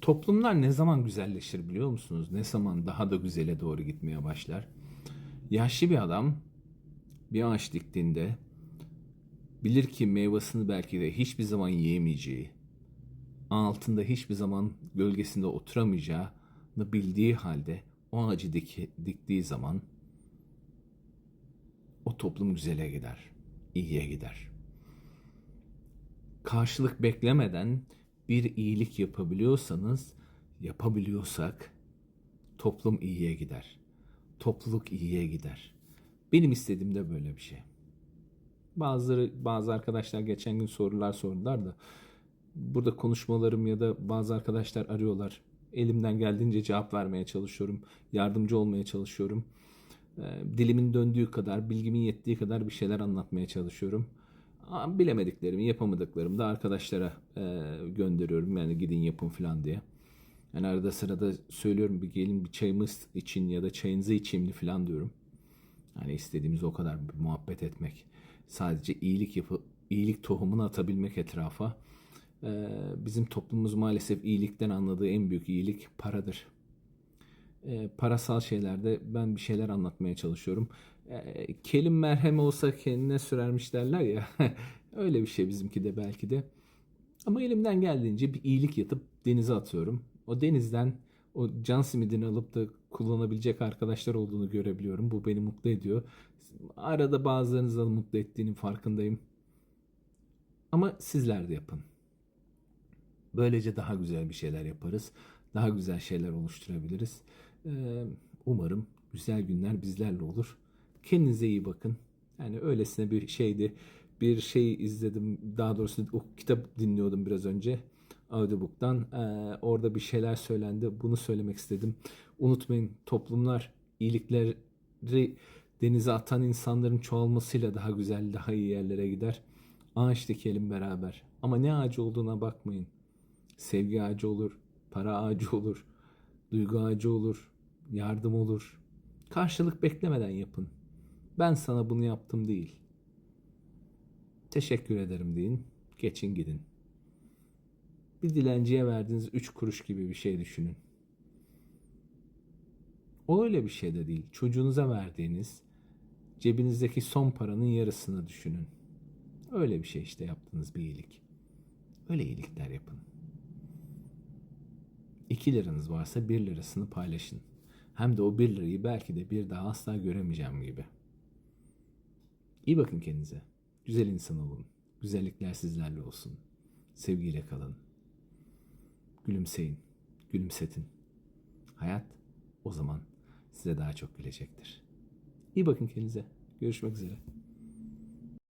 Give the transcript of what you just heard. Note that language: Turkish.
Toplumlar ne zaman güzelleşir biliyor musunuz? Ne zaman daha da güzele doğru gitmeye başlar? Yaşlı bir adam bir ağaç diktiğinde bilir ki meyvasını belki de hiçbir zaman yiyemeyeceği, altında hiçbir zaman gölgesinde oturamayacağını bildiği halde o ağacı dik- diktiği zaman o toplum güzele gider, iyiye gider. Karşılık beklemeden bir iyilik yapabiliyorsanız, yapabiliyorsak toplum iyiye gider. Topluluk iyiye gider. Benim istediğim de böyle bir şey. Bazıları, bazı arkadaşlar geçen gün sorular sordular da burada konuşmalarım ya da bazı arkadaşlar arıyorlar. Elimden geldiğince cevap vermeye çalışıyorum. Yardımcı olmaya çalışıyorum. Dilimin döndüğü kadar, bilgimin yettiği kadar bir şeyler anlatmaya çalışıyorum. Bilemediklerimi, yapamadıklarımı da arkadaşlara e, gönderiyorum. Yani gidin yapın falan diye. Yani arada sırada söylüyorum bir gelin bir çayımız için ya da çayınızı içeyim falan diyorum. Hani istediğimiz o kadar bir muhabbet etmek. Sadece iyilik yapıp iyilik tohumunu atabilmek etrafa. Ee, bizim toplumumuz maalesef iyilikten anladığı en büyük iyilik paradır. Ee, parasal şeylerde ben bir şeyler anlatmaya çalışıyorum. Ee, kelim merhem olsa kendine sürermiş derler ya. Öyle bir şey bizimki de belki de. Ama elimden geldiğince bir iyilik yatıp denize atıyorum. O denizden o can simidini alıp da kullanabilecek arkadaşlar olduğunu görebiliyorum. Bu beni mutlu ediyor. Arada bazılarınızı mutlu ettiğinin farkındayım. Ama sizler de yapın. Böylece daha güzel bir şeyler yaparız. Daha güzel şeyler oluşturabiliriz. Umarım güzel günler bizlerle olur. Kendinize iyi bakın. Yani öylesine bir şeydi. Bir şey izledim. Daha doğrusu o kitap dinliyordum biraz önce. Audiobook'tan. Orada bir şeyler söylendi. Bunu söylemek istedim. Unutmayın toplumlar iyilikleri denize atan insanların çoğalmasıyla daha güzel, daha iyi yerlere gider. Ağaç dikelim beraber. Ama ne ağacı olduğuna bakmayın. Sevgi ağacı olur, para ağacı olur, duygu ağacı olur, yardım olur. Karşılık beklemeden yapın. Ben sana bunu yaptım değil. Teşekkür ederim deyin. Geçin gidin. Bir dilenciye verdiğiniz üç kuruş gibi bir şey düşünün. O öyle bir şey de değil. Çocuğunuza verdiğiniz cebinizdeki son paranın yarısını düşünün. Öyle bir şey işte yaptığınız bir iyilik. Öyle iyilikler yapın. 2 liranız varsa 1 lirasını paylaşın. Hem de o 1 lirayı belki de bir daha asla göremeyeceğim gibi. İyi bakın kendinize. Güzel insan olun. Güzellikler sizlerle olsun. Sevgiyle kalın. Gülümseyin. Gülümsetin. Hayat o zaman size daha çok gülecektir. İyi bakın kendinize. Görüşmek üzere.